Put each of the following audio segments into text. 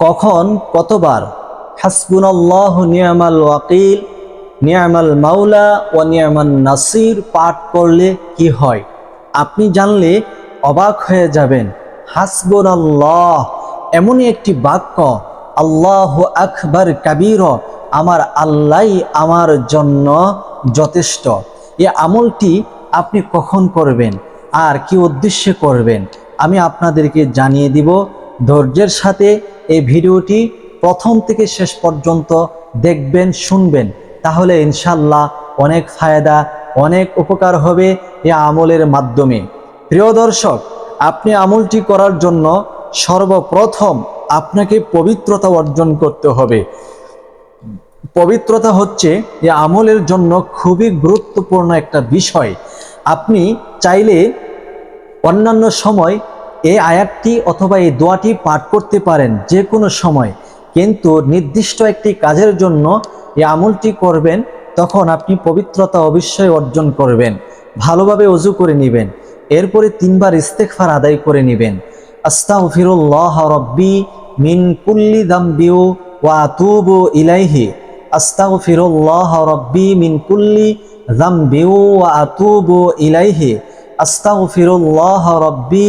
কখন? কতবার? হাসবুনাল্লাহ নিয়ামাল ওয়াকিল, নিয়ামাল মাওলা ও নিয়ামাল নাসির পাঠ করলে কি হয়? আপনি জানলে অবাক হয়ে যাবেন। হাসবুনাল্লাহ, এমনই একটি বাক্য, আল্লাহ আকবর কাবির, আমার আল্লাহ আমার জন্য যথেষ্ট। এ আমলটি আপনি কখন করবেন? আর কি উদ্দেশ্যে করবেন? আমি আপনাদেরকে জানিয়ে দিব ধৈর্যের সাথে এই ভিডিওটি প্রথম থেকে শেষ পর্যন্ত দেখবেন, শুনবেন। তাহলে ইনশাল্লাহ অনেক ফায়দা, অনেক উপকার হবে এ আমলের মাধ্যমে। প্রিয় দর্শক, আপনি আমলটি করার জন্য সর্বপ্রথম আপনাকে পবিত্রতা অর্জন করতে হবে। পবিত্রতা হচ্ছে এ আমলের জন্য খুবই গুরুত্বপূর্ণ একটা বিষয়। আপনি চাইলে অন্যান্য সময় এই আয়াতটি অথবা এই দোয়াটি পাঠ করতে পারেন যে কোনো সময়। কিন্তু নির্দিষ্ট একটি কাজের জন্য এই আমলটি করবেন, তখন আপনি পবিত্রতা অবশ্যই অর্জন করবেন, ভালোভাবে অজু করে নেবেন, এরপরে তিনবার ইস্তেকফার আদায় করে নেবেন। আস্তাগফিরুল্লাহ রব্বি মিন কুল্লি দাম্বিউ ওয়া আতুবু ইলাইহি। আস্তাগফিরুল্লাহ রব্বি মিন কুল্লি দাম্বিউ ওয়া আতুবু ইলাইহি। আস্তাগফিরুল্লাহ রব্বি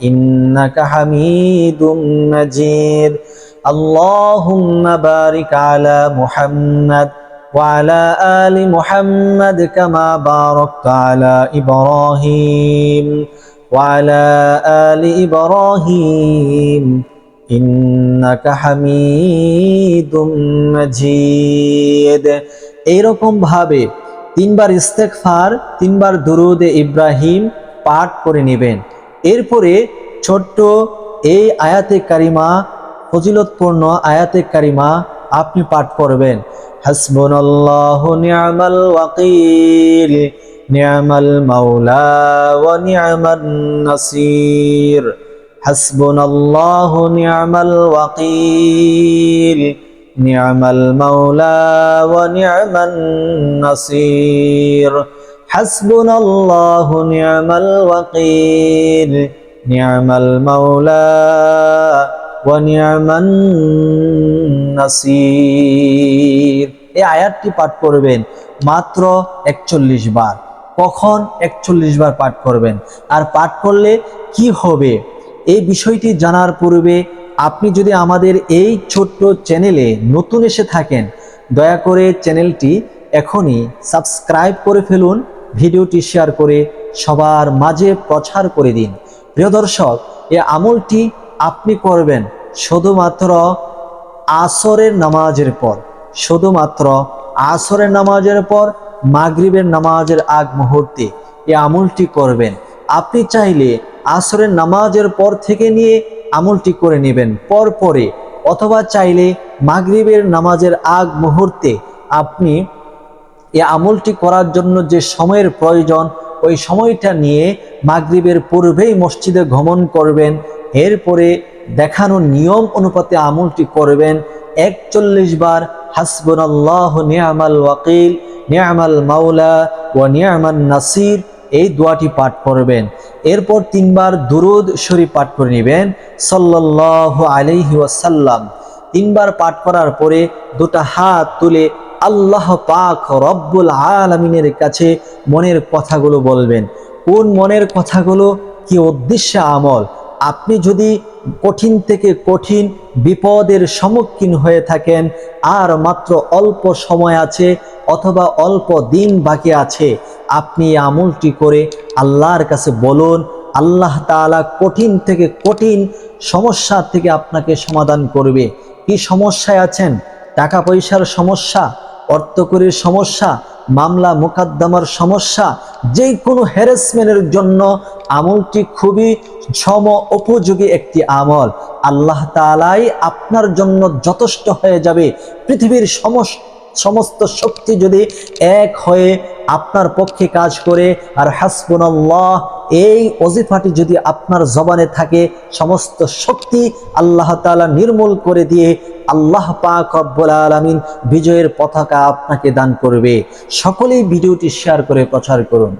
إنك حميد مجيد اللهم بارك على محمد وعلى آل محمد كما باركت على إبراهيم وعلى آل إبراهيم إنك حميد مجيد এইরকম ভাবে তিনবার ইস্তেকফার তিনবার দুরুদে ইব্রাহিম পাঠ করে নেবেন এরপরে ছোট্ট এই আয়াতে কারিমা, ফজিলতপূর্ণ আয়াতে কারিমা আপনি পাঠ করবেন। হাসবুনাল্লাহু ওয়াকিল মাওলা ওয়াকিল মাওলা হাসবুনাল্লাহু নি'মাল ওয়াকিল নি'মাল মাওলা ওয়ানিয়ামান নাসির। এই আয়াতটি পাঠ করবেন মাত্র একচল্লিশ বার। কখন একচল্লিশ বার পাঠ করবেন? আর পাঠ করলে কি হবে? এই বিষয়টি জানার পূর্বে আপনি যদি আমাদের এই ছোট্ট চ্যানেলে নতুন এসে থাকেন, দয়া করে চ্যানেলটি এখনই সাবস্ক্রাইব করে ফেলুন ভিডিওটি শেয়ার করে সবার মাঝে প্রচার করে দিন। প্রিয় দর্শক এই আমলটি আপনি করবেন শুধুমাত্র আসরের নামাজের পর। শুধুমাত্র আসরের নামাজের পর, মাগরিবের নামাজের আগ মুহূর্তে এ আমলটি করবেন। আপনি চাইলে আসরের নামাজের পর থেকে নিয়ে আমলটি করে নেবেন পর পরে, অথবা চাইলে মাগরিবের নামাজের আগ মুহূর্তে আপনি এই আমলটি করার জন্য যে সময়ের প্রয়োজন, ওই সময়টা নিয়ে মাগরিবের পূর্বেই মসজিদে গমন করবেন। এরপরে দেখানো নিয়ম অনুপাতে আমলটি করবেন। একচল্লিশ বার হাসবুন আল্লাহ নিয়ামাল ওয়াকিল, নিয়ামাল মাওলা ও নিয়ামান নাসির, এই দোয়াটি পাঠ করবেন। এরপর তিনবার দুরুদ শরীফ পাঠ করে নেবেন সাল্লাহ আলাইহি ওয়াসাল্লাম। তিনবার পাঠ করার পরে দুটা হাত তুলে আল্লাহ পাক রব্বুল আলমিনের কাছে মনের কথাগুলো বলবেন। কোন মনের কথাগুলো? কি উদ্দেশ্যে আমল? আপনি যদি কঠিন থেকে কঠিন বিপদের সম্মুখীন হয়ে থাকেন, আর মাত্র অল্প সময় আছে অথবা অল্প দিন বাকি আছে, আপনি আমলটি করে আল্লাহর কাছে বলুন, আল্লাহ তাআলা কঠিন থেকে কঠিন সমস্যা থেকে আপনাকে সমাধান করবে। কি সমস্যায় আছেন? টাকা পয়সার সমস্যা? অর্থকরীর সমস্যা, মামলা, মোকদ্দমার সমস্যা যে কোনো হ্যারাসমেন্টের জন্য আমলটি খুবই সম উপযোগী একটি আমল। আল্লাহ তাআলাই আপনার জন্য যথেষ্ট হয়ে যাবে। পৃথিবীর সমস্ত সমস্ত শক্তি যদি এক হয়ে আপনার পক্ষে কাজ করে, আর হাসবুনাল্লাহ এই অজিফাটি যদি আপনার জবানে থাকে, সমস্ত শক্তি আল্লাহ তালা নির্মূল করে দিয়ে আল্লাহ পাক রব্বুল আলমিন বিজয়ের পতাকা আপনাকে দান করবে। সকলেই ভিডিওটি শেয়ার করে প্রচার করুন।